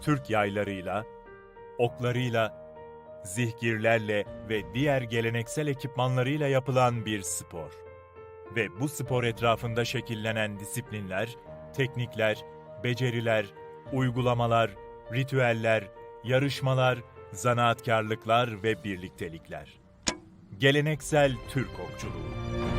Türk yaylarıyla, oklarıyla, zihgirlerle ve diğer geleneksel ekipmanlarıyla yapılan bir spor. Ve bu spor etrafında şekillenen disiplinler, teknikler, beceriler, uygulamalar, ritüeller, yarışmalar, zanaatkarlıklar ve birliktelikler. Geleneksel Türk Okçuluğu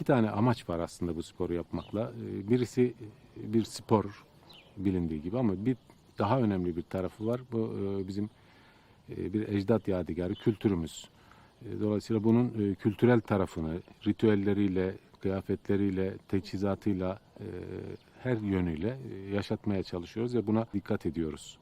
İki tane amaç var aslında bu sporu yapmakla. Ee, Birisi bir spor bilindiği gibi ama bir daha önemli bir tarafı var. Bu e, bizim e, bir ecdat yadigarı, kültürümüz. E, Dolayısıyla bunun e, kültürel tarafını, ritüelleriyle, kıyafetleriyle, teçhizatıyla, e, her yönüyle e, yaşatmaya çalışıyoruz ve buna dikkat ediyoruz.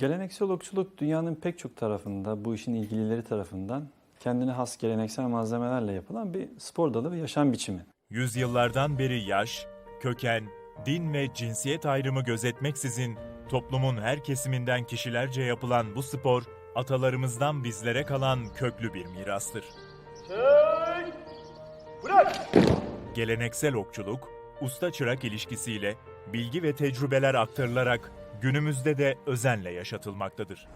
Geleneksel okçuluk dünyanın pek çok tarafında, bu işin ilgilileri tarafından kendine has geleneksel malzemelerle yapılan bir spor dalı ve yaşam biçimi. Yüzyıllardan beri yaş, köken, din ve cinsiyet ayrımı gözetmeksizin toplumun her kesiminden kişilerce yapılan bu spor, atalarımızdan bizlere kalan köklü bir mirastır. Geleneksel okçuluk, usta-çırak ilişkisiyle bilgi ve tecrübeler aktarılarak günümüzde de özenle yaşatılmaktadır.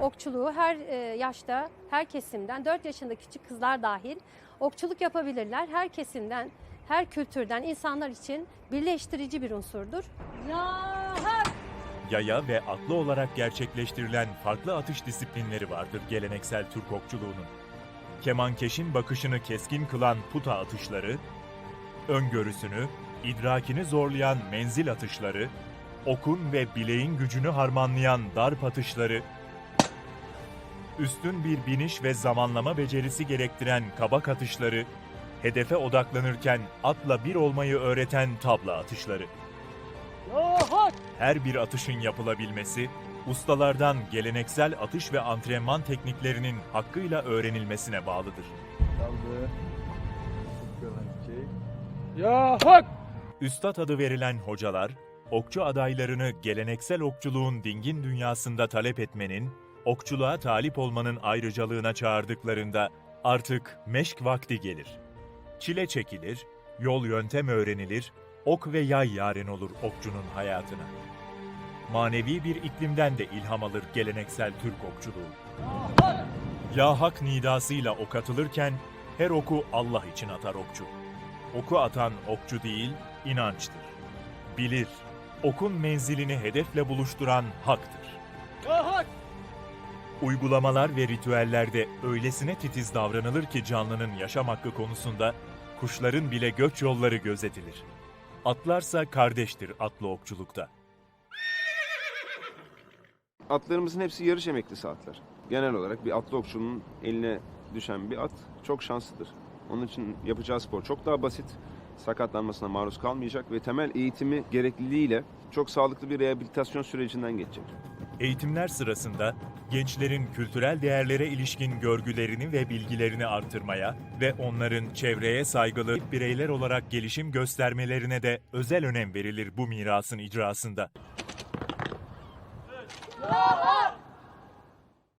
Okçuluğu her e, yaşta, her kesimden, 4 yaşındaki küçük kızlar dahil okçuluk yapabilirler. Her kesimden, her kültürden insanlar için birleştirici bir unsurdur. Yaya ve atlı olarak gerçekleştirilen farklı atış disiplinleri vardır geleneksel Türk okçuluğunun. Kemankeşin bakışını keskin kılan puta atışları, öngörüsünü, idrakini zorlayan menzil atışları, okun ve bileğin gücünü harmanlayan darp atışları, üstün bir biniş ve zamanlama becerisi gerektiren kabak atışları, hedefe odaklanırken atla bir olmayı öğreten tabla atışları. Her bir atışın yapılabilmesi, ustalardan geleneksel atış ve antrenman tekniklerinin hakkıyla öğrenilmesine bağlıdır. Kaldı. Sıkılan çek. Üstad adı verilen hocalar, okçu adaylarını geleneksel okçuluğun dingin dünyasında talep etmenin, okçuluğa talip olmanın ayrıcalığına çağırdıklarında artık meşk vakti gelir. Çile çekilir, yol yöntem öğrenilir, ok ve yay yaren olur okçunun hayatına. Manevi bir iklimden de ilham alır geleneksel Türk okçuluğu. Ya hak nidasıyla ok atılırken her oku Allah için atar okçu. Oku atan okçu değil, inançtır. Bilir, okun menzilini hedefle buluşturan haktır. Uygulamalar ve ritüellerde öylesine titiz davranılır ki canlının yaşam hakkı konusunda kuşların bile göç yolları gözetilir. Atlarsa kardeştir atlı okçulukta. Atlarımızın hepsi yarış emeklisi atlar. Genel olarak bir atlı okçunun eline düşen bir at çok şanslıdır. Onun için yapacağı spor çok daha basit, sakatlanmasına maruz kalmayacak ve temel eğitimi gerekliliğiyle çok sağlıklı bir rehabilitasyon sürecinden geçecek. Eğitimler sırasında gençlerin kültürel değerlere ilişkin görgülerini ve bilgilerini artırmaya ve onların çevreye saygılı bireyler olarak gelişim göstermelerine de özel önem verilir bu mirasın icrasında.